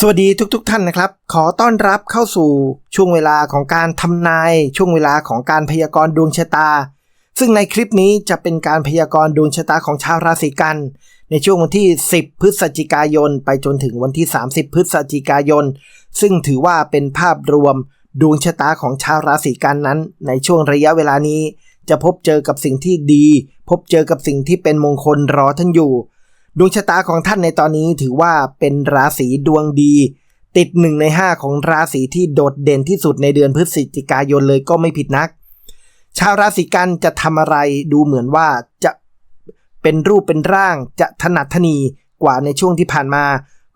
สวัสดีทุกๆทท่านนะครับ ขอต้อนรับเข้าสู่ช่วงเวลาของการทำนาย ช่วงเวลาของการพยากรณ์ดวงชะตา ซึ่งในคลิปนี้จะเป็นการพยากรณ์ดวงชะตาของชาวราศีกัน ในช่วงวันที่ 10 พฤศจิกายน ไปจนถึงวันที่ 30 พฤศจิกายน ซึ่งถือว่าเป็นภาพรวมดวงชะตาของชาวราศีกันนั้น ในช่วงระยะเวลานี้ จะพบเจอกับสิ่งที่ดี พบเจอกับสิ่งที่เป็นมงคลรอท่านอยู่ ดวงชะตาของท่านในตอนนี้ถือว่าเป็นราศีดวงดี ติดหนึ่งในห้าของราศีที่โดดเด่นที่สุดในเดือนพฤศจิกายนเลยก็ไม่ผิดนัก ชาวราศีกันจะทำอะไรดูเหมือนว่าจะเป็นรูปเป็นร่างจะถนัดถนีกว่าในช่วงที่ผ่านมา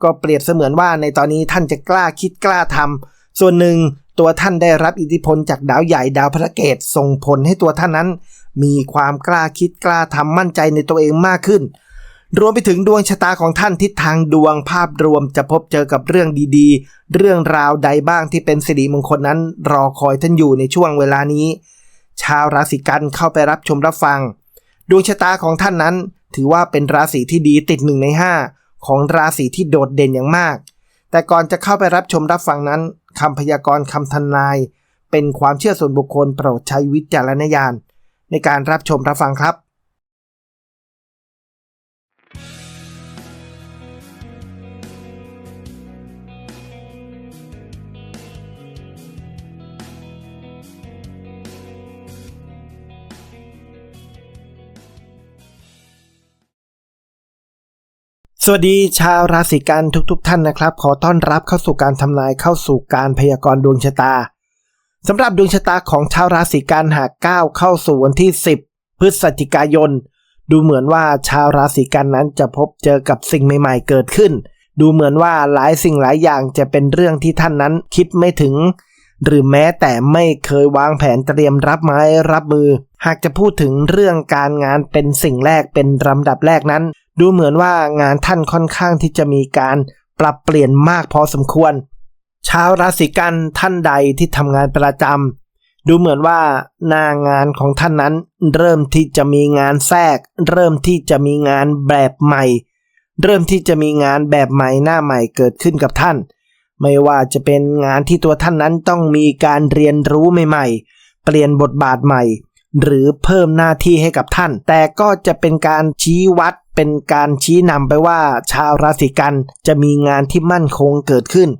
ก็เปรียบเสมือนว่าในตอนนี้ท่านจะกล้าคิดกล้าทำส่วนหนึ่งตัวท่านได้รับอิทธิพลจากดาวใหญ่ดาวพระเกตส่งผลให้ตัวท่านนั้น มีความกล้าคิดกล้าทำมั่นใจในตัวเองมากขึ้น รวมไปถึงดวงชะตาของท่านทิศทางดวงภาพรวมจะพบเจอกับเรื่องดีๆ เรื่องราวใดบ้างที่เป็นสิริมงคลนั้น รอคอยท่านอยู่ในช่วงเวลานี้ ชาวราศีกันเข้าไปรับชมรับฟัง ดวงชะตาของท่านนั้น ถือว่าเป็นราศีที่ดีติดหนึ่งในห้าของราศีที่โดดเด่นอย่างมาก แต่ก่อนจะเข้าไปรับชมรับฟังนั้นคำพยากรณ์คำทนาย เป็นความเชื่อส่วนบุคคลโปรดใช้วิจารณญาณในการรับชมรับฟังครับ สวัสดีชาวราศีกันทุกๆทท่านนะครับ ขอต้อนรับเข้าสู่การทำนายเข้าสู่การพยากรณ์ดวงชะตาสำหรับดวงชะตาของชาวราศีกันหากก้าวเข้าสู่วันที่ 10 พฤศจิกายน ดูเหมือนว่าชาวราศีกันนั้นจะพบเจอกับสิ่งใหม่ ๆ เกิดขึ้น ดูเหมือนว่าหลายสิ่งหลายอย่างจะเป็นเรื่องที่ท่านนั้นคิดไม่ถึง หรือแม้แต่ไม่เคยวางแผนเตรียมรับไม้รับมือ หากจะพูดถึงเรื่องการงานเป็นสิ่งแรกเป็นลำดับแรกนั้น ดูเหมือนว่างานท่านค่อนข้างที่จะมีการปรับเปลี่ยนมากพอสมควร ชาวราศีกันท่านใดที่ทำงานประจำดูเหมือนว่าหน้างานของท่านนั้น เริ่มที่จะมีงานแทรก เริ่มที่จะมีงานแบบใหม่ เริ่มที่จะมีงานแบบใหม่หน้าใหม่เกิดขึ้นกับท่าน ไม่ว่าจะเป็นงานที่ตัวท่านนั้นต้องมีการเรียนรู้ใหม่ ๆ เปลี่ยนบทบาทใหม่ หรือเพิ่มหน้าที่ให้กับท่าน แต่ก็จะเป็นการชี้วัดเป็นการชี้นำไปว่า ชาวราศีกันจะมีงานที่มั่นคงเกิดขึ้น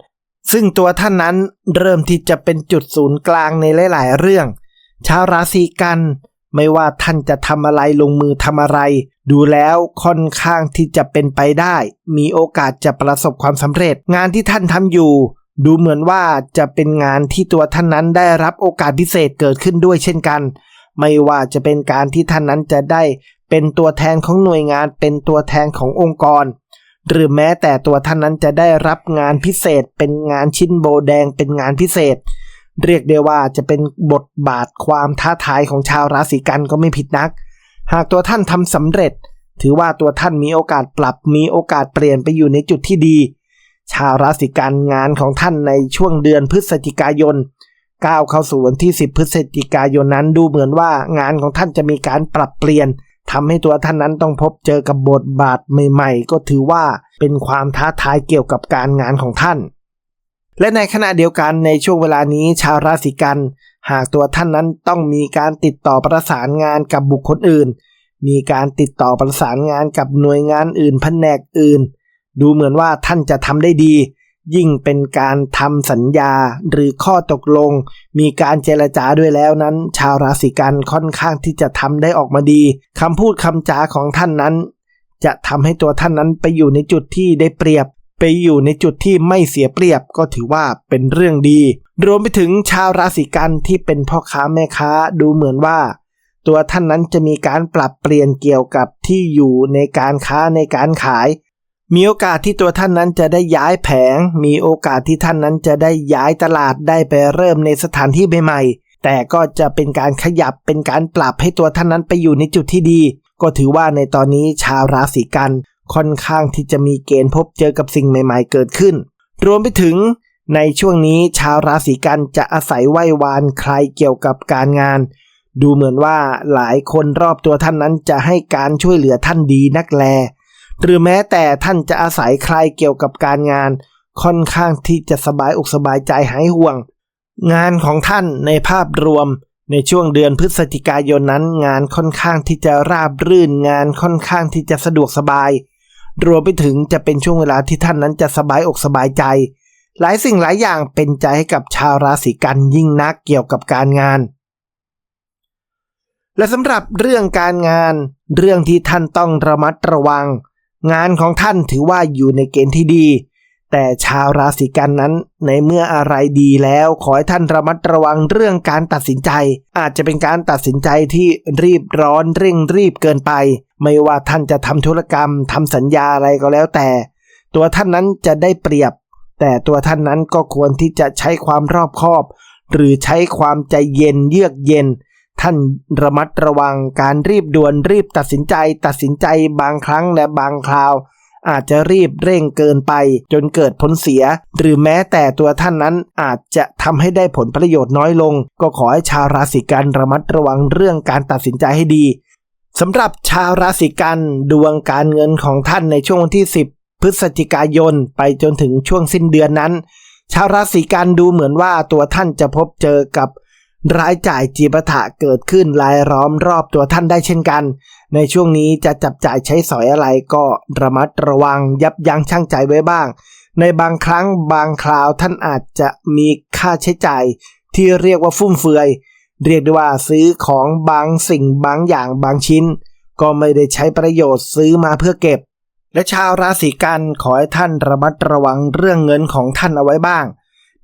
ซึ่งตัวท่านนั้นเริ่มที่จะเป็นจุดศูนย์กลางในหลาย ๆ เรื่อง ชาวราศีกันไม่ว่าท่านจะทำอะไรลงมือทำอะไร ดูแล้วค่อนข้างที่จะเป็นไปได้ มีโอกาสจะประสบความสำเร็จ งานที่ท่านทำอยู่ ดูเหมือนว่าจะเป็นงานที่ตัวท่านนั้นได้รับโอกาสพิเศษเกิดขึ้นด้วยเช่นกัน ไม่ว่าจะเป็นการที่ท่านนั้นจะได้เป็นตัวแทนของหน่วยงานเป็นตัวแทนขององค์กร หรือแม้แต่ตัวท่านนั้นจะได้รับงานพิเศษ เป็นงานชิ้นโบแดงเป็นงานพิเศษ เรียกได้ว่าจะเป็นบทบาทความท้าทายของชาวราศีกันก็ไม่ผิดนัก หากตัวท่านทำสำเร็จ ถือว่าตัวท่านมีโอกาสปรับมีโอกาสเปลี่ยนไปอยู่ในจุดที่ดี ชาวราศีกันงานของท่านในช่วงเดือนพฤศจิกายน ก้าวเข้าสู่วันที่ 10 พฤศจิกายนนั้นดูเหมือนว่างานของท่านจะมีการปรับเปลี่ยนทำให้ตัวท่านนั้นต้องพบเจอกับบทบาทใหม่ ๆ ก็ถือว่าเป็นความท้าทายเกี่ยวกับการงานของท่าน และในขณะเดียวกันในช่วงเวลานี้ชาวราศีกัน หากตัวท่านนั้นต้องมีการติดต่อประสานงานกับบุคคลอื่น มีการติดต่อประสานงานกับหน่วยงานอื่นแผนกอื่น ดูเหมือนว่าท่านจะทำได้ดี ยิ่งเป็นการทำสัญญาหรือข้อตกลง มีการเจรจาด้วยแล้วนั้น ชาวราศีกันค่อนข้างที่จะทำได้ออกมาดีคำพูดคำจาของท่านนั้น จะทำให้ตัวท่านนั้นไปอยู่ในจุดที่ได้เปรียบ ไปอยู่ในจุดที่ไม่เสียเปรียบก็ถือว่าเป็นเรื่องดี รวมไปถึงชาวราศีกันที่เป็นพ่อค้าแม่ค้าดูเหมือนว่า ตัวท่านนั้นจะมีการปรับเปลี่ยนเกี่ยวกับที่อยู่ในการค้าในการขาย มีโอกาสที่ตัวท่านนั้นจะได้ย้ายแผง มีโอกาสที่ท่านนั้นจะได้ย้ายตลาดได้ไปเริ่มในสถานที่ใหม่ๆ แต่ก็จะเป็นการขยับเป็นการปรับให้ตัวท่านนั้นไปอยู่ในจุดที่ดี ก็ถือว่าในตอนนี้ชาวราศีกัน ค่อนข้างที่จะมีเกณฑ์พบเจอกับสิ่งใหม่ๆ เกิดขึ้น รวมไปถึงในช่วงนี้ชาวราศีกันจะอาศัยไหว้วานใครเกี่ยวกับการงาน ดูเหมือนว่าหลายคนรอบตัวท่านนั้นจะให้การช่วยเหลือท่านดีนักแล หรือแม้แต่ท่านจะอาศัยใครเกี่ยวกับการงาน ค่อนข้างที่จะสบายอกสบายใจหายห่วง งานของท่านในภาพรวม ในช่วงเดือนพฤศจิกายนนั้น งานค่อนข้างที่จะราบรื่น งานค่อนข้างที่จะสะดวกสบาย รวมไปถึงจะเป็นช่วงเวลาที่ท่านนั้นจะสบายอกสบายใจ หลายสิ่งหลายอย่างเป็นใจให้กับชาวราศีกันยิ่งนักเกี่ยวกับการงานและสำหรับเรื่องการงาน เรื่องที่ท่านต้องระมัดระวัง งานของท่านถือว่าอยู่ในเกณฑ์ที่ดี แต่ชาวราศีกันนั้นในเมื่ออะไรดีแล้วขอให้ท่านระมัดระวังเรื่องการตัดสินใจ อาจจะเป็นการตัดสินใจที่รีบร้อนเร่งรีบเกินไป ไม่ว่าท่านจะทำธุรกรรมทำสัญญาอะไรก็แล้วแต่ ตัวท่านนั้นจะได้เปรียบ แต่ตัวท่านนั้นก็ควรที่จะใช้ความรอบคอบ หรือใช้ความใจเย็นเยือกเย็น ท่านระมัดระวังการรีบด่วนรีบตัดสินใจ ตัดสินใจบางครั้งและบางคราว อาจจะรีบเร่งเกินไป จนเกิดผลเสีย หรือแม้แต่ตัวท่านนั้นอาจจะทำให้ได้ผลประโยชน์น้อยลง ก็ขอให้ชาวราศีกันระมัดระวังเรื่องการตัดสินใจให้ดีสำหรับชาวราศีกันดวงการเงินของท่านในช่วงวันที่ 10 พฤศจิกายน ไปจนถึงช่วงสิ้นเดือนนั้น ชาวราศีกันดูเหมือนว่าตัวท่านจะพบเจอกับ รายจ่ายจีปะทะเกิดขึ้นรายล้อมรอบตัวท่านได้เช่นกัน ในช่วงนี้จะจับจ่ายใช้สอยอะไรก็ระมัดระวังยับยั้งชั่งใจไว้บ้าง ในบางครั้งบางคราวท่านอาจจะมีค่าใช้จ่ายที่เรียกว่าฟุ่มเฟือย เรียกได้ว่าซื้อของบางสิ่งบางอย่างบางชิ้น ก็ไม่ได้ใช้ประโยชน์ซื้อมาเพื่อเก็บ และชาวราศีกันขอให้ท่านระมัดระวังเรื่องเงินของท่านเอาไว้บ้าง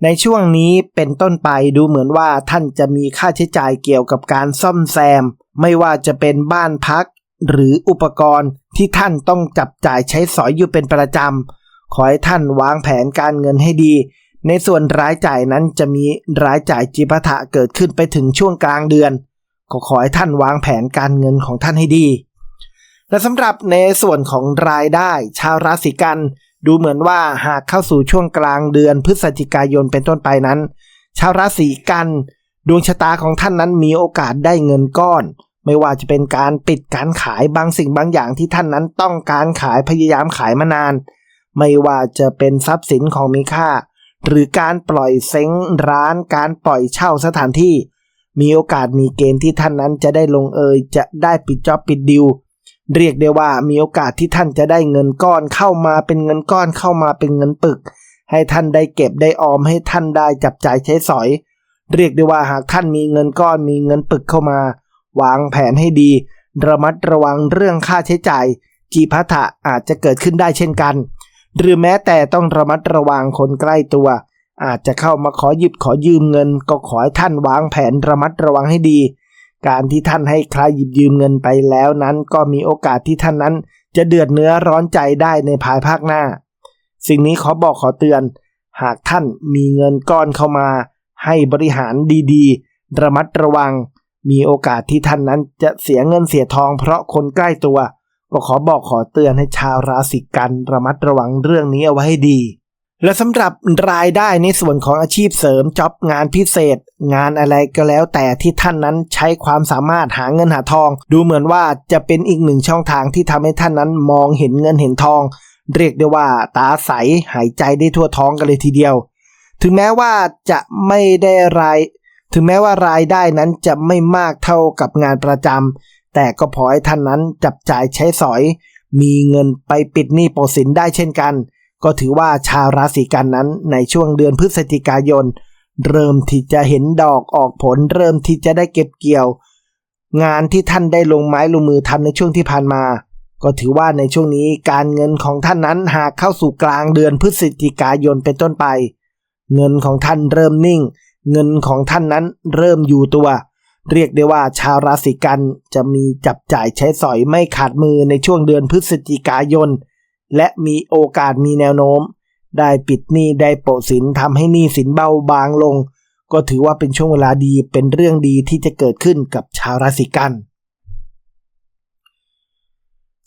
ในช่วงนี้เป็นต้นไปดูเหมือนว่าท่านจะมีค่าใช้จ่ายเกี่ยวกับการซ่อมแซม ไม่ว่าจะเป็นบ้านพัก หรืออุปกรณ์ที่ท่านต้องจับจ่ายใช้สอยอยู่เป็นประจำ ขอให้ท่านวางแผนการเงินให้ดี ในส่วนรายจ่ายนั้นจะมีรายจ่ายจิปาถะเกิดขึ้นไปถึงช่วงกลางเดือน ก็ขอให้ท่านวางแผนการเงินของท่านให้ดี และสำหรับในส่วนของรายได้ ชาวราศีกัน ดูเหมือนว่าหากเข้าสู่ช่วงกลางเดือนพฤศจิกายนเป็นต้นไปนั้น ชาวราศีกัน ดวงชะตาของท่านนั้นมีโอกาสได้เงินก้อน ไม่ว่าจะเป็นการปิดการขายบางสิ่งบางอย่างที่ท่านนั้นต้องการขายพยายามขายมานาน ไม่ว่าจะเป็นทรัพย์สินของมีค่า หรือการปล่อยเซ้งร้านการปล่อยเช่าสถานที่ มีโอกาสมีเกณฑ์ที่ท่านนั้นจะได้ลงเอยจะได้ปิดจ็อบปิดดิว เรียกได้ว่ามีโอกาสที่ท่านจะได้เงินก้อนเข้ามาเป็นเงินก้อนเข้ามาเป็นเงินปึก ให้ท่านได้เก็บได้ออมให้ท่านได้จับจ่ายใช้สอย เรียกได้ว่าหากท่านมีเงินก้อนมีเงินปึกเข้ามา วางแผนให้ดี ระมัดระวังเรื่องค่าใช้จ่าย จีพัทะอาจจะเกิดขึ้นได้เช่นกัน หรือแม้แต่ต้องระมัดระวังคนใกล้ตัว อาจจะเข้ามาขอหยิบขอยืมเงิน ก็ขอให้ท่านวางแผนระมัดระวังให้ดี การที่ท่านให้ใครหยิบยืมเงินไปแล้วนั้น ก็มีโอกาสที่ท่านนั้น จะเดือดเนื้อร้อนใจได้ในภายภาคหน้า สิ่งนี้ขอบอกขอเตือน หากท่านมีเงินก้อนเข้ามา ให้บริหารดีๆ ระมัดระวัง มีโอกาสที่ท่านนั้นจะเสียเงินเสียทองเพราะคนใกล้ตัว ก็ขอบอกขอเตือนให้ชาวราศีกันระมัดระวังเรื่องนี้เอาไว้ให้ดี และสำหรับรายได้ในส่วนของอาชีพเสริมจ็อบงานพิเศษ งานอะไรก็แล้วแต่ที่ท่านนั้นใช้ความสามารถหาเงินหาทอง ดูเหมือนว่าจะเป็นอีกหนึ่งช่องทางที่ทำให้ท่านนั้นมองเห็นเงินเห็นทอง เรียกได้ว่าตาใสหายใจได้ทั่วท้องกันเลยทีเดียว ถึงแม้ว่าจะไม่ได้ราย ถึงแม้ว่ารายได้นั้นจะไม่มากเท่ากับงานประจำแต่ก็พอให้ท่านนั้นจับจ่ายใช้สอย มีเงินไปปิดหนี้โปรสินได้เช่นกัน ก็ถือว่าชาวราศีกันนั้นในช่วงเดือนพฤศจิกายน เริ่มที่จะเห็นดอกออกผล เริ่มที่จะได้เก็บเกี่ยว งานที่ท่านได้ลงไม้ลงมือทำในช่วงที่ผ่านมา ก็ถือว่าในช่วงนี้การเงินของท่านนั้นหากเข้าสู่กลางเดือนพฤศจิกายนเป็นต้นไป เงินของท่านเริ่มนิ่ง เงินของท่านนั้นเริ่มอยู่ตัว เรียกได้ว่าชาวราศีกันจะมีจับจ่ายใช้สอยไม่ขาดมือในช่วงเดือนพฤศจิกายน และมีโอกาสมีแนวโน้ม ได้ปิดหนี้ได้โปะสินทำให้หนี้สินเบาบางลง ก็ถือว่าเป็นช่วงเวลาดีเป็นเรื่องดีที่จะเกิดขึ้นกับชาวราศีกัน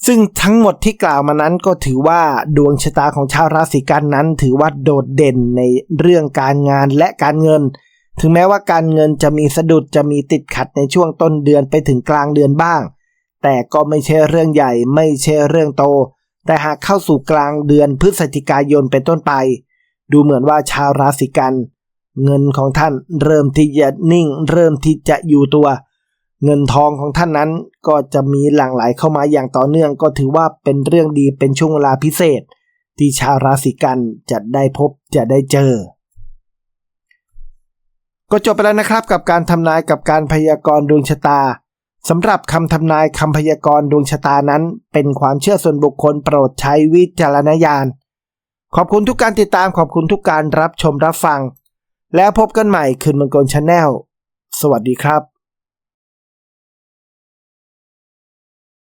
ซึ่งทั้งหมดที่กล่าวมานั้นก็ถือว่าดวงชะตาของชาวราศีกันนั้น ถือว่าโดดเด่นในเรื่องการงานและการเงิน ถึงแม้ว่าการเงินจะมีสะดุดจะมีติดขัดในช่วงต้นเดือนไปถึงกลางเดือนบ้าง แต่ก็ไม่ใช่เรื่องใหญ่ไม่ใช่เรื่องโต แต่หากเข้าสู่กลางเดือนพฤศจิกายนเป็นต้นไป ดูเหมือนว่าชาวราศีกัน เงินของท่านเริ่มที่จะนิ่ง เริ่มที่จะอยู่ตัว เงินทองของท่านนั้นก็จะมีหลั่งไหลเข้ามาอย่างต่อเนื่องก็ถือว่าเป็นเรื่องดีเป็นช่วงเวลาพิเศษ ที่ชาวราศีกันจะได้พบจะได้เจอ ก็จบไปแล้วนะครับกับการทำนายกับการพยากรณ์ดวงชะตา สำหรับคำทำนายคำพยากรณ์ดวงชะตานั้น เป็นความเชื่อส่วนบุคคลโปรดใช้วิจารณญาณ ขอบคุณทุกการติดตามขอบคุณทุกการรับชมรับฟัง แล้วพบกันใหม่คืนมังกรชาแนลสวัสดีครับ